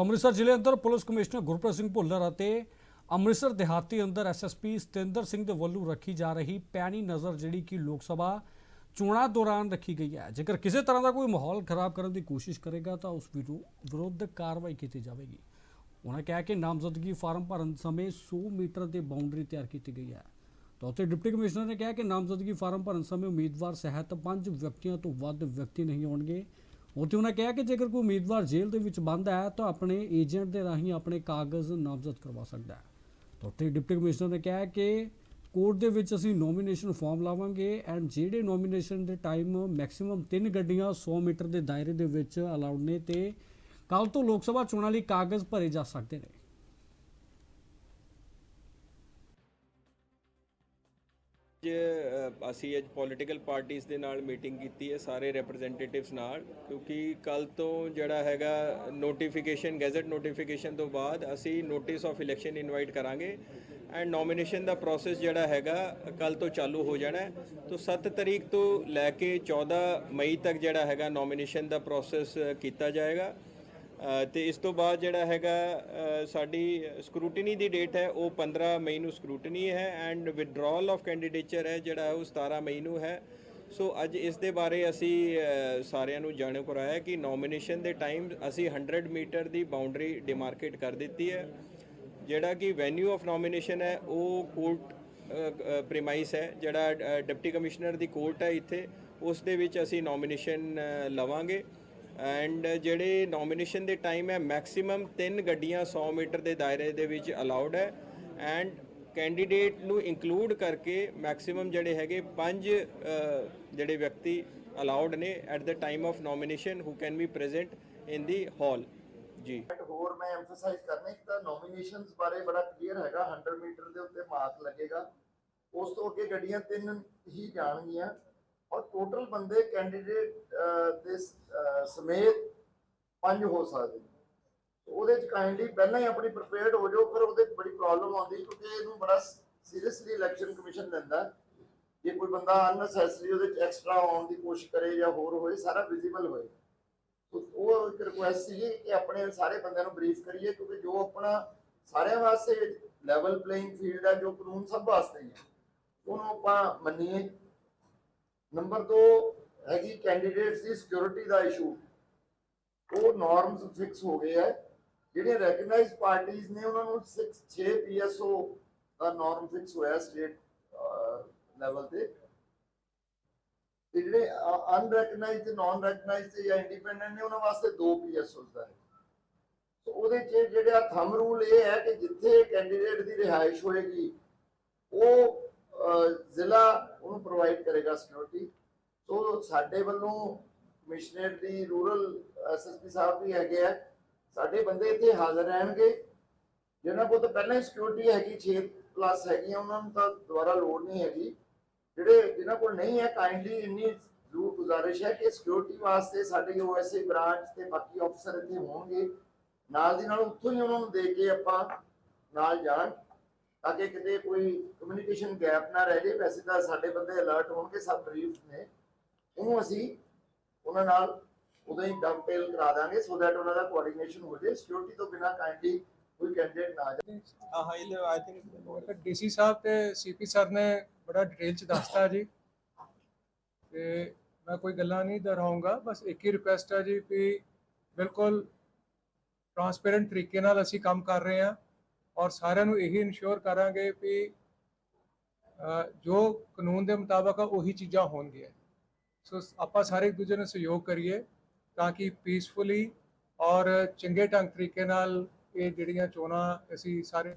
ਅੰਮ੍ਰਿਤਸਰ ਜ਼ਿਲ੍ਹੇ ਅੰਦਰ police commissioner Gurpreet Singh Bhullar ਅਤੇ ਅੰਮ੍ਰਿਤਸਰ ਦਿਹਾਤੀ ਅੰਦਰ ਐਸਐਸਪੀ ਸਤਿੰਦਰ ਸਿੰਘ ਦੇ ਵੱਲੋਂ ਰੱਖੀ ਜਾ ਰਹੀ ਪੈਣੀ ਨਜ਼ਰ ਜਿਹੜੀ ਕਿ ਲੋਕ ਸਭਾ ਚੋਣਾਂ ਦੌਰਾਨ ਰੱਖੀ ਗਈ ਹੈ। ਜੇਕਰ ਕਿਸੇ ਤਰ੍ਹਾਂ ਦਾ ਕੋਈ ਮਾਹੌਲ ਖਰਾਬ ਕਰਨ ਦੀ ਕੋਸ਼ਿਸ਼ ਕਰੇਗਾ ਤਾਂ ਉਸ ਵਿਰੂ- ਵਿਰੁੱਧ ਕਾਰਵਾਈ ਕੀਤੀ ਜਾਵੇਗੀ। ਉਹਨਾਂ ਕਿਹਾ ਕਿ ਨਾਮਜ਼ਦਗੀ ਫਾਰਮ ਭਰਨ ਸਮੇਂ 100 ਮੀਟਰ ਦੀ ਬਾਉਂਡਰੀ ਤਿਆਰ ਕੀਤੀ ਗਈ ਹੈ। ਤਾਂ ਉੱਥੇ ਡਿਪਟੀ ਕਮਿਸ਼ਨਰ ਨੇ ਕਿਹਾ ਕਿ ਨਾਮਜ਼ਦਗੀ ਫਾਰਮ ਭਰਨ ਸਮੇਂ ਉਮੀਦਵਾਰ ਸਹਿਤ ਪੰਜ ਵਿਅਕਤੀਆਂ ਤੋਂ ਵੱਧ ਵਿਅਕਤੀ ਨਹੀਂ ਹੋਣਗੇ ਉੱਥੇ ਉਹਨਾਂ ਕਿਹਾ ਕਿ ਜੇਕਰ ਕੋਈ ਉਮੀਦਵਾਰ ਜੇਲ੍ਹ ਦੇ ਵਿੱਚ ਬੰਦ ਹੈ ਤਾਂ ਆਪਣੇ ਏਜੰਟ ਦੇ ਰਾਹੀਂ ਆਪਣੇ ਕਾਗਜ਼ ਨਾਮਜ਼ਦ ਕਰਵਾ ਸਕਦਾ ਹੈ। ਤਾਂ ਉੱਥੇ ਡਿਪਟੀ ਕਮਿਸ਼ਨਰ ਨੇ ਕਿਹਾ ਕਿ ਕੋਰਟ ਦੇ ਵਿੱਚ ਅਸੀਂ ਨੋਮੀਨੇਸ਼ਨ ਫਾਰਮ ਲਾਵਾਂਗੇ ਐਂਡ ਜਿਹੜੇ ਨੋਮੀਨੇਸ਼ਨ ਦੇ ਟਾਈਮ ਮੈਕਸਿਮਮ 3 ਗੱਡੀਆਂ 100 ਮੀਟਰ ਦੇ ਦਾਇਰੇ ਦੇ ਵਿੱਚ ਅਲਾਉਡ ਨੇ ਤੇ ਕੱਲ ਤੋਂ ਲੋਕ ਸਭਾ ਚੋਣਾਂ ਲਈ ਕਾਗਜ਼ ਭਰੇ ਜਾ ਸਕਦੇ ਨੇ। ਅੱਜ ਅਸੀਂ ਅੱਜ ਪੋਲੀਟੀਕਲ ਪਾਰਟੀਆਂ ਦੇ ਨਾਲ ਮੀਟਿੰਗ ਕੀਤੀ ਹੈ ਸਾਰੇ ਰਿਪਰੈਜ਼ੈਂਟੇਟਿਵਸ ਨਾਲ, ਕਿਉਂਕਿ ਕੱਲ ਤੋਂ ਜਿਹੜਾ ਹੈਗਾ ਨੋਟੀਫਿਕੇਸ਼ਨ ਗੈਜ਼ਟ ਨੋਟੀਫਿਕੇਸ਼ਨ ਤੋਂ ਬਾਅਦ ਅਸੀਂ ਨੋਟਿਸ ਆਫ ਇਲੈਕਸ਼ਨ ਇਨਵਾਈਟ ਕਰਾਂਗੇ ਐਂਡ ਨੋਮੀਨੇਸ਼ਨ ਦਾ ਪ੍ਰੋਸੈਸ ਜਿਹੜਾ ਹੈਗਾ ਕੱਲ ਤੋਂ ਚਾਲੂ ਹੋ ਜਾਣਾ ਹੈ। ਤੋਂ 7 ਤਰੀਕ ਤੋਂ ਲੈ ਕੇ 14 ਮਈ ਤੱਕ ਜਿਹੜਾ ਹੈਗਾ ਨੋਮੀਨੇਸ਼ਨ ਦਾ ਪ੍ਰੋਸੈਸ ਕੀਤਾ ਜਾਏਗਾ। ਤੇ ਇਸ ਤੋਂ ਬਾਅਦ ਜਿਹੜਾ ਹੈਗਾ ਸਾਡੀ ਸਕਰੂਟਨੀ ਦੀ ਡੇਟ ਹੈ, ਉਹ 15 ਮਈ ਨੂੰ ਸਕਰੂਟਨੀ ਹੈ ਐਂਡ ਵਿਡਰਾਅਲ ਆਫ ਕੈਂਡੀਡੇਚਰ ਹੈ, ਜਿਹੜਾ ਉਹ 17 ਮਈ ਨੂੰ ਹੈ। ਸੋ ਅੱਜ ਇਸ ਦੇ ਬਾਰੇ ਅਸੀਂ ਸਾਰਿਆਂ ਨੂੰ ਜਾਣੂ ਕਰਾਇਆ ਕਿ ਨੋਮੀਨੇਸ਼ਨ ਦੇ ਟਾਈਮ ਅਸੀਂ 100 ਮੀਟਰ ਦੀ ਬਾਉਂਡਰੀ ਡਿਮਾਰਕੇਟ ਕਰ ਦਿੱਤੀ ਹੈ। ਜਿਹੜਾ ਕਿ ਵੈਨਿਊ ਆਫ ਨੋਮੀਨੇਸ਼ਨ ਹੈ, ਉਹ ਕੋਰਟ ਪ੍ਰੀਮਾਈਸ ਹੈ। ਜਿਹੜਾ ਡਿਪਟੀ ਕਮਿਸ਼ਨਰ ਦੀ ਕੋਰਟ ਹੈ ਇੱਥੇ, ਉਸ ਦੇ ਵਿੱਚ ਅਸੀਂ ਨੋਮੀਨੇਸ਼ਨ ਲਵਾਂਗੇ। ਐਂਡ ਜਿਹੜੇ ਨੋਮੀਨੇਸ਼ਨ ਦੇ ਟਾਈਮ ਹੈ ਮੈਕਸਿਮਮ 3 ਗੱਡੀਆਂ 100 ਮੀਟਰ ਦੇ ਦਾਇਰੇ ਦੇ ਵਿੱਚ ਅਲਾਉਡ ਹੈ। ਐਂਡ ਕੈਂਡੀਡੇਟ ਨੂੰ ਇਨਕਲੂਡ ਕਰਕੇ ਮੈਕਸਿਮਮ ਜਿਹੜੇ ਹੈਗੇ 5 ਜਿਹੜੇ ਵਿਅਕਤੀ ਅਲਾਉਡ ਨੇ at the time of nomination who can be present in the hall ਜੀ। ਹੋਰ ਮੈਂ ਐਮਫਸਾਈਜ਼ ਕਰਨਾ ਕਿ ਤਾਂ ਨੋਮੀਨੇਸ਼ਨਸ ਬਾਰੇ ਬੜਾ ਕਲੀਅਰ ਹੈਗਾ 100 ਮੀਟਰ ਦੇ ਉੱਤੇ ਮਾਰਕ ਲੱਗੇਗਾ। ਉਸ ਤੋਂ ਅੱਗੇ ਗੱਡੀਆਂ ਤਿੰਨ ਹੀ ਜਾਣਗੀਆਂ। ਔਰ ਟੋਟਲ ਬੰਦੇ ਕੈਂਡੀਡੇਟ ਦੇ ਸਮੇਤ ਪੰਜ ਹੋ ਸਕਦੇ ਉਹਦੇ ਚ ਕਾਈਂਡਲੀ ਪਹਿਲਾਂ ਹੀ ਆਪਣੀ ਪ੍ਰਿਪੇਅਰਡ ਹੋ ਜਾਓ, ਫਿਰ ਉਹਦੇ ਬੜੀ ਪ੍ਰੋਬਲਮ ਆਉਂਦੀ ਕਿਉਂਕਿ ਇਹਨੂੰ ਬੜਾ ਸੀਰੀਅਸਲੀ ਇਲੈਕਸ਼ਨ ਕਮਿਸ਼ਨ ਲੈਂਦਾ ਜੇ ਕੋਈ ਬੰਦਾ ਅਨਨੈਸੈਸਰੀ ਉਹਦੇ ਚ ਐਕਸਟਰਾ ਆਉਣ ਦੀ ਕੋਸ਼ਿਸ਼ ਕਰੇ ਜਾਂ ਹੋਰ ਹੋਏ, ਸਾਰਾ ਵਿਜ਼ੀਬਲ ਹੋਏ। ਉਹ ਇੱਕ ਰਿਕੁਐਸਟ ਸੀ ਕਿ ਆਪਣੇ ਸਾਰੇ ਬੰਦਿਆਂ ਨੂੰ ਬਰੀਫ ਕਰੀਏ ਕਿਉਂਕਿ ਜੋ ਆਪਣਾ ਸਾਰਿਆਂ ਵਾਸਤੇ ਲੈਵਲ ਪਲੇਇੰਗ ਫੀਲਡ ਹੈ, ਜੋ ਕਾਨੂੰਨ ਸਭ ਵਾਸਤੇ ਹੈ, ਉਹਨੂੰ ਆਪਾਂ ਮੰਨੀਏ। ਨੰਬਰ 2 ਹੈਗੀ ਕੈਂਡੀਡੇਟਸ ਦੀ ਸਿਕਿਉਰਿਟੀ ਦਾ ਇਸ਼ੂ ਉਹ ਨਾਰਮਸ ਫਿਕਸ ਹੋ ਗਏ ਹੈ ਜਿਹੜੀਆਂ ਰੈਕਗਨਾਈਜ਼ਡ ਪਾਰਟੀਆਂ ਨੇ, ਉਹਨਾਂ ਨੂੰ 6 6 ਪੀਐਸਓ ਦਾ ਨਾਰਮ ਫਿਕਸ ਹੋਇਆ ਸਟੇਟ ਲੈਵਲ ਤੇ। ਤੇ ਜਿਹੜੇ ਅਨਰੈਕਗਨਾਈਜ਼ਡ ਤੇ ਨਾਨ ਰੈਕਗਨਾਈਜ਼ਡ ਜਾਂ ਇੰਡੀਪੈਂਡੈਂਟ ਨੇ, ਉਹਨਾਂ ਵਾਸਤੇ ਦੋ ਪੀਐਸਓਸ ਦਾ ਹੈ। ਸੋ ਉਹਦੇ ਚ ਜਿਹੜਾ ਥੰਮ ਰੂਲ ਇਹ ਹੈ ਕਿ ਜਿੱਥੇ ਕੈਂਡੀਡੇਟ ਦੀ ਰਿਹਾਇਸ਼ ਹੋਏਗੀ, ਉਹ ਜ਼ਿਲ੍ਹਾ ਉਹਨੂੰ ਪ੍ਰੋਵਾਈਡ ਕਰੇਗਾ ਸਿਕਿਉਰਿਟੀ ਸੋ ਸਾਡੇ ਵੱਲੋਂ ਕਮਿਸ਼ਨਰ ਦੀ ਰੂਰਲ ਐਸਐਸਪੀ ਸਾਹਿਬ ਵੀ ਹੈਗੇ ਆ। ਸਾਡੇ ਬੰਦੇ ਇੱਥੇ ਹਾਜ਼ਰ ਰਹਿਣਗੇ। ਜਿਹਨਾਂ ਕੋਲ ਤਾਂ ਪਹਿਲਾਂ ਹੀ ਸਿਕਿਉਰਿਟੀ ਹੈਗੀ 6 ਪਲੱਸ ਹੈਗੀਆਂ, ਉਹਨਾਂ ਨੂੰ ਤਾਂ ਦੁਬਾਰਾ ਲੋੜ ਨਹੀਂ ਹੈਗੀ। ਜਿਹੜੇ ਜਿਨ੍ਹਾਂ ਕੋਲ ਨਹੀਂ ਹੈ ਕਾਈਂਡਲੀ ਇੰਨੀ ਜ਼ਰੂਰ ਗੁਜ਼ਾਰਿਸ਼ ਹੈ ਕਿ ਸਿਕਿਉਰਿਟੀ ਵਾਸਤੇ ਸਾਡੇ ਓਐਸਏ ਬ੍ਰਾਂਚ ਤੇ ਬਾਕੀ ਅਫਸਰ ਇੱਥੇ ਹੋਣਗੇ। ਨਾਲ ਦੀ ਨਾਲ ਉੱਥੋਂ ਹੀ ਉਹਨਾਂ ਨੂੰ ਦੇ ਕੇ ਆਪਾਂ ਨਾਲ ਜਾਣ। ਤਾਂ ਕਿ ਕਿਤੇ ਕੋਈ ਕਮਿਊਨੀਕੇਸ਼ਨ ਗੈਪ ਨਾ ਰਹਿ ਜਾਏ, ਵੈਸੇ ਤਾਂ ਸਾਡੇ ਬੰਦੇ ਅਲਰਟ ਹੋਣਗੇ ਸਭ ਬਰੀਫ ਨੇ। ਉਹਨੂੰ ਅਸੀਂ ਉਹਨਾਂ ਨਾਲ ਉਦੋਂ ਹੀ ਡਬਟੇਲ ਕਰਾ ਦਾਂਗੇ ਸੋ ਦੈਟ ਉਹਨਾਂ ਦਾ ਕੋਆਰਡੀਨੇਸ਼ਨ ਹੋ ਜਾਏ। ਸਿਕਿਉਰਿਟੀ ਤੋਂ ਬਿਨਾ ਕਾਈਂਡਲੀ ਕੋਈ ਕੈਂਡੀਡੇਟ ਨਾ ਆ ਜਾਏ। ਹਾਂ ਇਹ ਆਈ ਥਿੰਕ ਡੀਸੀ ਸਾਹਿਬ ਤੇ ਸੀਪੀ ਸਰ ਨੇ ਬੜਾ ਡਿਟੇਲ ਚ ਦੱਸਤਾ ਜੀ। ਤੇ ਮੈਂ ਕੋਈ ਗੱਲਾਂ ਨਹੀਂ ਦੁਹਰਾਉਂਗਾ, ਬਸ ਇੱਕ ਹੀ ਰਿਕੁਐਸਟ ਹੈ ਜੀ ਕਿ ਬਿਲਕੁਲ ਟਰਾਂਸਪੇਰੈਂਟ ਤਰੀਕੇ ਨਾਲ ਅਸੀਂ ਕੰਮ ਕਰ ਰਹੇ ਹਾਂ। ਔਰ ਸਾਰਿਆਂ ਨੂੰ ਇਹੀ ਇਨਸ਼ੋਰ ਕਰਾਂਗੇ ਕਿ ਜੋ ਕਾਨੂੰਨ ਦੇ ਮੁਤਾਬਕ ਆ, ਉਹੀ ਚੀਜ਼ਾਂ ਹੋਣਗੀਆਂ। ਸੋ ਆਪਾਂ ਸਾਰੇ ਇੱਕ ਦੂਜੇ ਨੂੰ ਸਹਿਯੋਗ ਕਰੀਏ ਤਾਂ ਕਿ ਪੀਸਫੁਲੀ ਔਰ ਚੰਗੇ ਢੰਗ ਤਰੀਕੇ ਨਾਲ ਇਹ ਜਿਹੜੀਆਂ ਚੋਣਾਂ ਅਸੀਂ ਸਾਰੇ